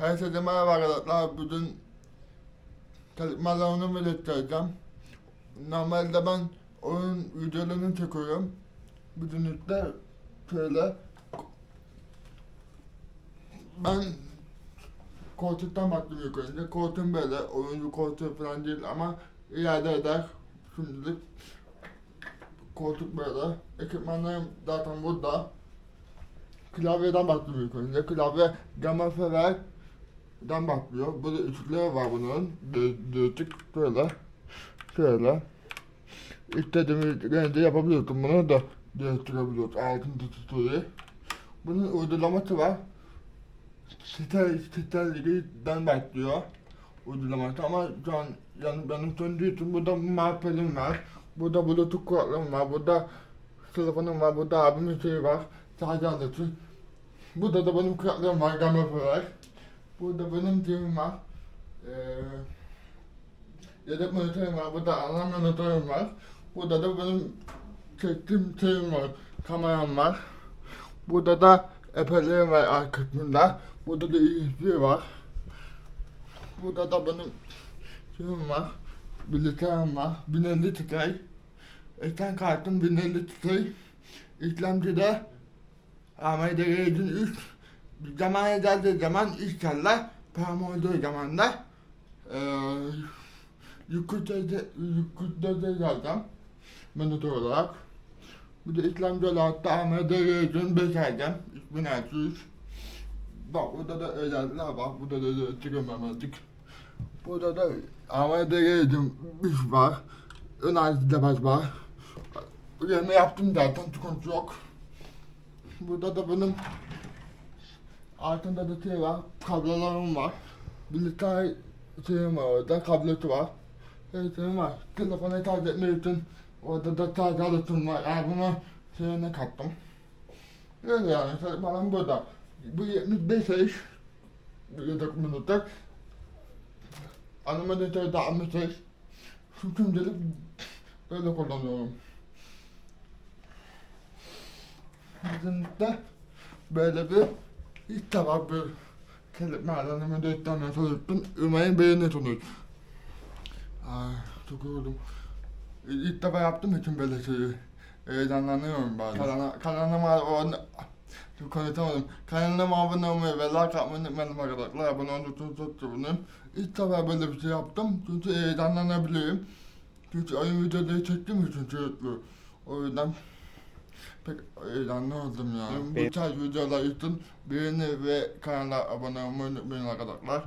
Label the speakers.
Speaker 1: Herkese merhaba arkadaşlar. Bugün çalışmalarını belirteceğim. Normalde ben oyun videolarını çekiyorum. Bugünlükte şöyle ben koltuktan baktım ilk önce. Koltuğum böyle. Oyuncu koltuğu falan değil ama ileride eder. Şimdilik koltuk böyle. Ekipmanlarım zaten burada. Klavyeden baktım ilk önce. Klavye Gamma Ferrer'den bakmıyor. Burada ışıkları var bunun. Dörtlük böyle. Şöyle. İstediğimiz rende yapabiliyorsun bunu da değiştirebiliyorsun. Altında tutuyor. Bunun uygulaması var. Site, siteden başlıyor uygulaması ama şu an yani benim söndüğü için burada marpelim var. Burada bluetooth kulaklığım var. Burada telefonum var. Burada abimin şeyi var. Sadece aleti. Burada da benim kulaklığım var. Gamma var. Burada benim şeyim var. Ee, yedek monitörüm var. Burada ana monitörüm var. Burada da benim çektiğim şeyim var. Kameram var. Burada da epeylerim var arkasında. Burada da USB var. Burada da benim şeyim var. Bilgisayarım var. 1050 tıkay. Ekran kartım 1050 tıkay. İşlemci de AMD Ryzen 3. Zamanı geldiği zaman inşallah param olduğu zaman da yükürtede yükürtede yazacağım. Monitör olarak. Bir de işlemci olarak da AMD Ryzen 5 alacağım. 3600. Bak burada da özellikler var. Burada da çıkamadık. Burada da AMD Ryzen 5 var. Ön alet debat var. Yerine yaptım zaten sıkıntı yok. Burada da benim altında da şey var. Kablolarım var. Bilgisayar şeyim var orada. Kablosu var. Her şeyim var. Telefonu şarj etmek için orada da şarj aletim var. Yani bunu şeyine kattım. Öyle yani. Falan burada. Bu 75 iş. Yedek minutluk. Animatörde 65. Şu şimdilik böyle kullanıyorum. Bizim de böyle bir ilk defa bir kelime alanımı dört tane çalıştım. Umarım beğenirsiniz. Ay çok yoruldum. İlk defa yaptığım için böyle şeyi heyecanlanıyorum bazen. Kanala, kanalıma abone... Çok konuşamadım. Kanalıma abone olmayı ve like atmayı unutmayın arkadaşlar. Abone olursanız çok sevinirim. İlk defa böyle bir şey yaptım. Çünkü heyecanlanabilirim. Çünkü oyun videoları çektiğim için sürekli. O yüzden pek heyecanlı oldum ya. Bu tarz videolar için beğeni ve kanala abone olmayı unutmayın arkadaşlar.